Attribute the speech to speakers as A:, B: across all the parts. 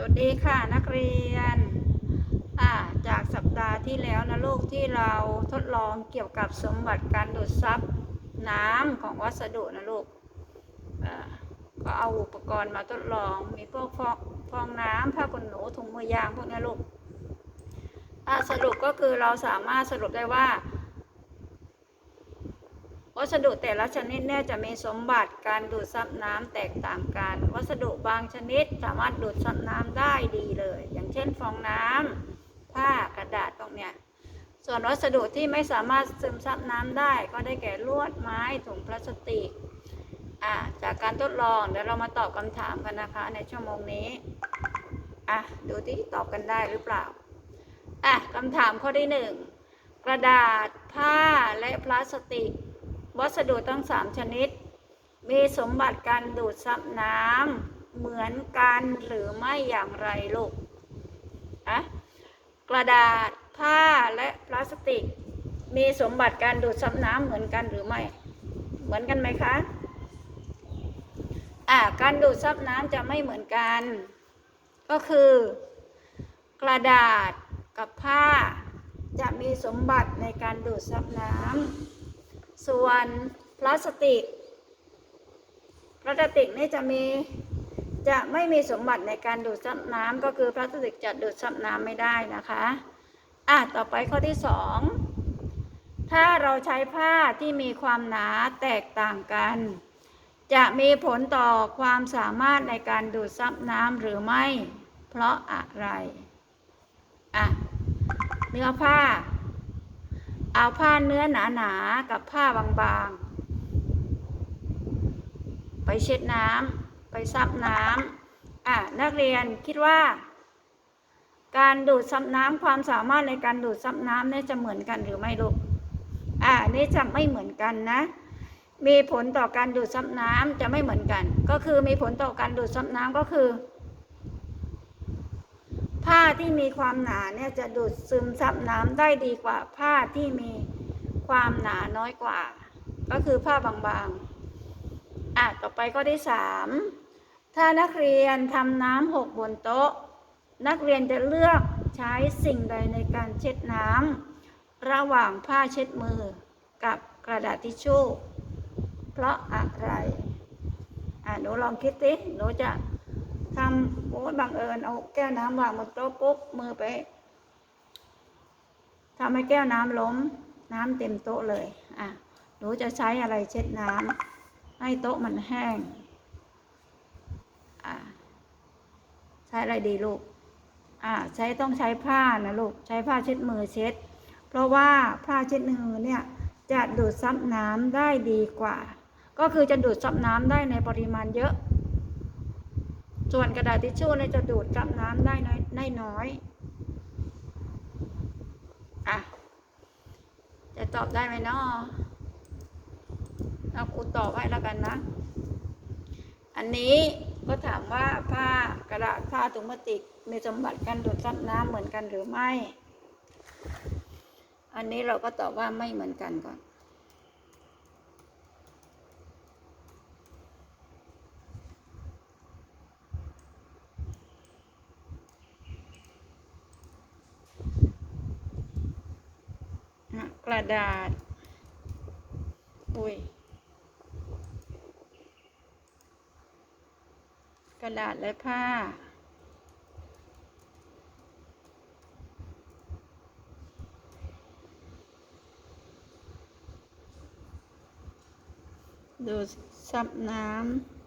A: สวัสดีค่ะนักเรียน จากสัปดาห์ที่แล้วนะลูกที่เราทดลองเกี่ยวกับสมบัติการดูดซับน้ำของวัสดุนะลูกก็เอาอุปกรณ์มาทดลองมีพวกฟองฟองน้ำผ้าขนหนูถุงมือยางพวกนี้ลูกสรุปก็คือเราสามารถสรุปได้ว่า วัสดุแต่ละชนิดเนี่ยจะมีสมบัติการดูดซับน้ำแตกต่างกัน วัสดุบางชนิดสามารถดูดซับน้ำได้ดีเลย อย่างเช่นฟองน้ำผ้ากระดาษตรงเนี้ยส่วนวัสดุที่ไม่สามารถซึมซับน้ำได้ ก็ได้แก่ลวดไม้ถุงพลาสติกอ่าจากการทดลองเดี๋ยวเรามาตอบคำถามกันนะคะในชั่วโมงนี้อะดูที่ตอบกันได้หรือเปล่าอะคำถามข้อที่หนึ่งกระดาษผ้าและพลาสติก วัสดุทั้งสามชนิด มีสมบัติการดูดซับน้ำเหมือนกันหรือไม่อย่างไรลูกอะกระดาษผ้าและพลาสติก มีสมบัติการดูดซับน้ำเหมือนกันหรือไม่ เหมือนกันไหมคะอ่าการดูดซับน้ำจะไม่เหมือนกัน ก็คือ กระดาษกับผ้าจะมีสมบัติในการดูดซับน้ำ ส่วนพลาสติก พลาสติกนี่จะมีจะไม่มีสมบัติในการดูดซับน้ำก็คือพลาสติกจะดูดซับน้ำไม่ได้นะคะอะต่อไปข้อที่สองถ้าเราใช้ผ้าที่มีความหนาแตกต่างกัน จะมีผลต่อความสามารถในการดูดซับน้ำหรือไม่ เพราะอะไรอะเนื้อผ้า เอาผ้าเนื้อหนาๆกับผ้าบางๆ ไปเช็ดน้ำไปซับน้ำอะนักเรียนคิดว่า การดูดซับน้ำความสามารถในการดูดซับน้ำเนี่ยจะเหมือนกันหรือไม่ลูกอะนี่จะไม่เหมือนกันนะ มีผลต่อการดูดซับน้ำจะไม่เหมือนกัน ก็คือมีผลต่อการดูดซับน้ำก็คือ ผ้าที่มีความหนาเนี่ยจะดูดซึมซับน้ำได้ดีกว่า ผ้าที่มีความหนาน้อยกว่า ก็คือผ้าบางๆอะต่อไปข้อที่สามถ้านักเรียนทำน้ำหกบนโต๊ะ นักเรียนจะเลือกใช้สิ่งใดในการเช็ดน้ำระหว่างผ้าเช็ดมือกับกระดาษทิชชู่ เพราะอะไรอะหนูลองคิดสิหนูจะ ทำโอ้ยบังเอิญเอาแก้วน้ำวางบนโต๊ะปุ๊บมือไปทำให้แก้วน้ำล้มน้ำเต็มโต๊ะเลย อะ หนูจะใช้อะไรเช็ดน้ำให้โต๊ะมันแห้ง อะ ใช้อะไรดีลูก อ่าใช้ต้องใช้ผ้านะลูก ใช้ผ้าเช็ดมือเช็ด เพราะว่าผ้าเช็ดมือเนี่ยจะดูดซับน้ำได้ดีกว่า ก็คือจะดูดซับน้ำได้ในปริมาณเยอะ ส่วนกระดาษทิชชู่เนี่ยจะดูดซับน้ำได้น้อยได้น้อยอะจะตอบได้ไหมเนาะเอาครูตอบให้แล้วกันนะ อันนี้ก็ถามว่าผ้ากระดาษผ้าถุงพลาสติกมีสมบัติการดูดซับน้ำเหมือนกันหรือไม่ อันนี้เราก็ตอบว่าไม่เหมือนกันก่อน กระดาษ อุ้ย กระดาษและผ้า ดูซับน้ำ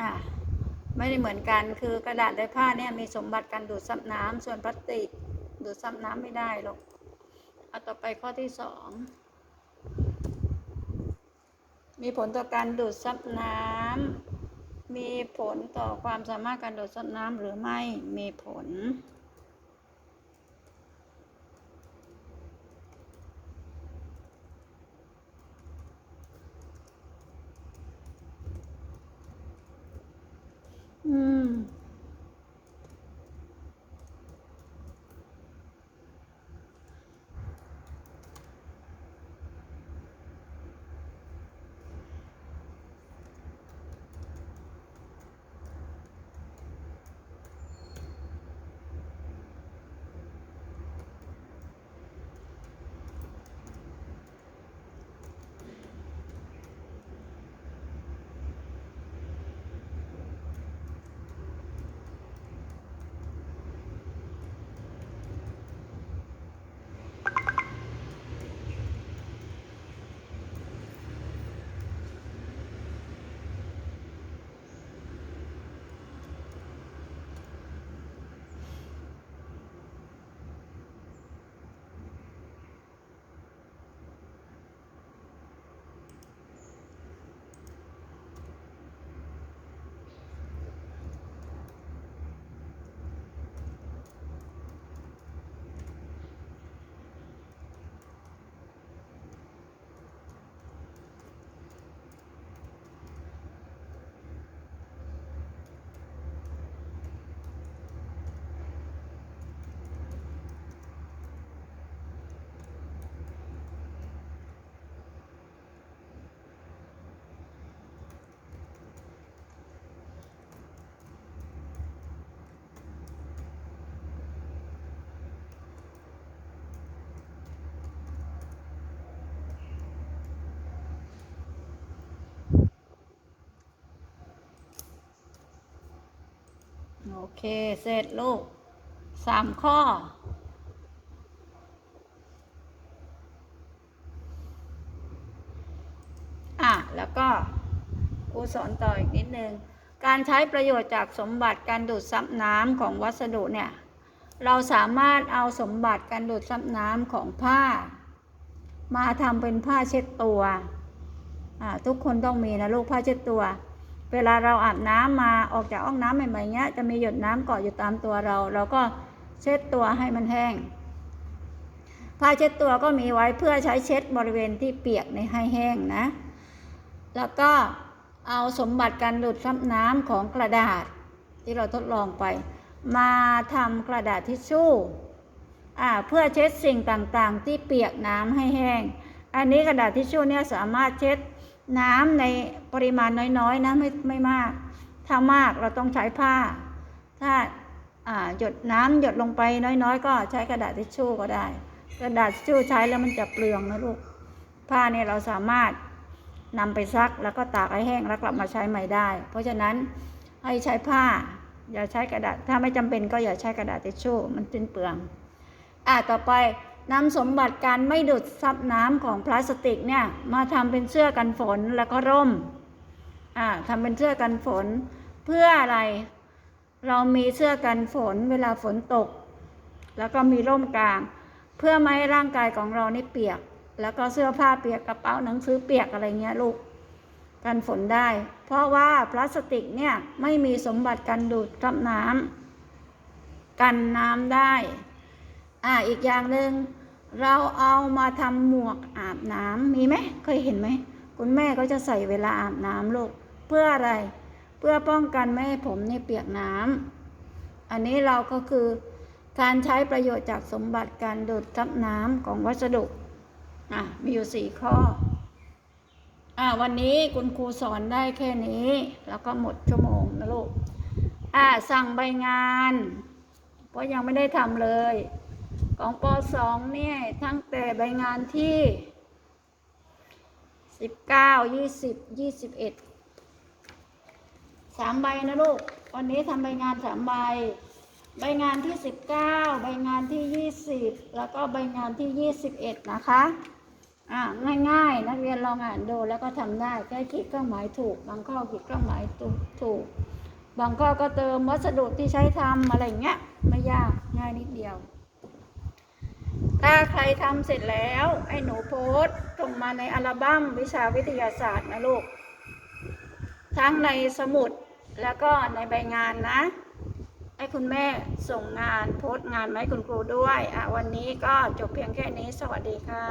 A: อะไม่ได้เหมือนกันคือกระดาษและผ้าเนี่ยมีสมบัติการดูดซับน้ำส่วนพลาสติกดูดซับน้ำไม่ได้หรอกเอาต่อไปข้อที่สองมีผลต่อการดูดซับน้ำมีผลต่อความสามารถการดูดซับน้ำหรือไม่มีผล อื โอเค เสร็จลูกสามข้อ อะ แล้วก็ครูสอนต่ออีกนิดนึง การใช้ประโยชน์จากสมบัติการดูดซับน้ำของวัสดุเนี่ย เราสามารถเอาสมบัติการดูดซับน้ำของผ้า มาทำเป็นผ้าเช็ดตัว อ่า ทุกคนต้องมีนะลูกผ้าเช็ดตัว เวลาเราอาบน้ำมาออกจากห้องน้ำใหม่ๆเงี้ยจะมีหยดน้ำเกาะอยู่ตามตัวเรา เราก็เช็ดตัวให้มันแห้งผ้าเช็ดตัวก็มีไว้เพื่อใช้เช็ดบริเวณที่เปียกในให้แห้งนะ แล้วก็เอาสมบัติการดูดซับน้ำของกระดาษที่เราทดลองไป มาทำกระดาษทิชชู่เพื่อเช็ดสิ่งต่างๆ ที่เปียกน้ำให้แห้ง อันนี้กระดาษทิชชู่เนี่ยสามารถเช็ด น้ำในปริมาณน้อยๆนะไม่ไม่มาก ถ้ามากเราต้องใช้ผ้า ถ้าหยดน้ำหยดลงไปน้อยๆ ก็ใช้กระดาษทิชชู่ก็ได้ กระดาษทิชชู่ใช้แล้วมันจะเปลืองนะลูกผ้าเนี่ยเราสามารถนำไปซักแล้วก็ตากให้แห้งแล้วกลับมาใช้ใหม่ได้ เพราะฉะนั้นให้ใช้ผ้า อย่าใช้กระดาษถ้าไม่จำเป็นก็อย่าใช้กระดาษทิชชู่มันสิ้นเปลืองอะต่อไป นำสมบัติการไม่ดูดซับน้ำของพลาสติกเนี่ยมาทำเป็นเสื้อกันฝนแล้วก็ร่มอ่าทำเป็นเสื้อกันฝน เพื่ออะไรเรามีเสื้อกันฝนเวลาฝนตก แล้วก็มีร่มกลาง เพื่อไม่ให้ร่างกายของเรานี่เปียก แล้วก็เสื้อผ้าเปียกกระเป๋าหนังสือเปียกอะไรเงี้ยลูกกันฝนได้ เพราะว่าพลาสติกเนี่ยไม่มีสมบัติการดูดซับน้ำกันน้ำได้อ่าอีกอย่างหนึ่ง เราเอามาทำหมวกอาบน้ำมีไหมเคยเห็นไหมคุณแม่ก็จะใส่เวลาอาบน้ำลูกเพื่ออะไร เพื่อป้องกันไม่ให้ผมเนี่ยเปียกน้ำอันนี้เราก็คือการใช้ประโยชน์จากสมบัติการดูดซับน้ำของวัสดุอะมีอยู่สี่ข้ออ่าวันนี้คุณครูสอนได้แค่นี้ แล้วก็หมดชั่วโมงนะลูกอ่าสั่งใบงาน เพราะยังไม่ได้ทำเลย ของป .2 เนี่ยทั้งแต่ใบงานที่ 19 20 21สามใบนะลูก วันนี้ทำใบงานสามใบ ใบงานที่ 19 ใบงานที่ 20 แล้วก็ใบงานที่ 21 นะคะอ่าง่ายๆ นักเรียนลองอ่านดูแล้วก็ทำได้แค่ขีดเครื่องหมายถูก บางข้อขีดเครื่องหมายถูกถูก บางข้อก็เติมวัสดุที่ใช้ทำอะไรเงี้ย ไม่ยากง่ายนิดเดียว ถ้าใครทำเสร็จแล้วให้หนูโพสต์ส่งมาในอัลบั้มวิชาวิทยาศาสตร์นะลูก ทั้งในสมุดแล้วก็ในใบงานนะ ให้คุณแม่ส่งงานโพสต์งานมาให้คุณครูด้วยอะวันนี้ก็จบเพียงแค่นี้สวัสดีค่ะ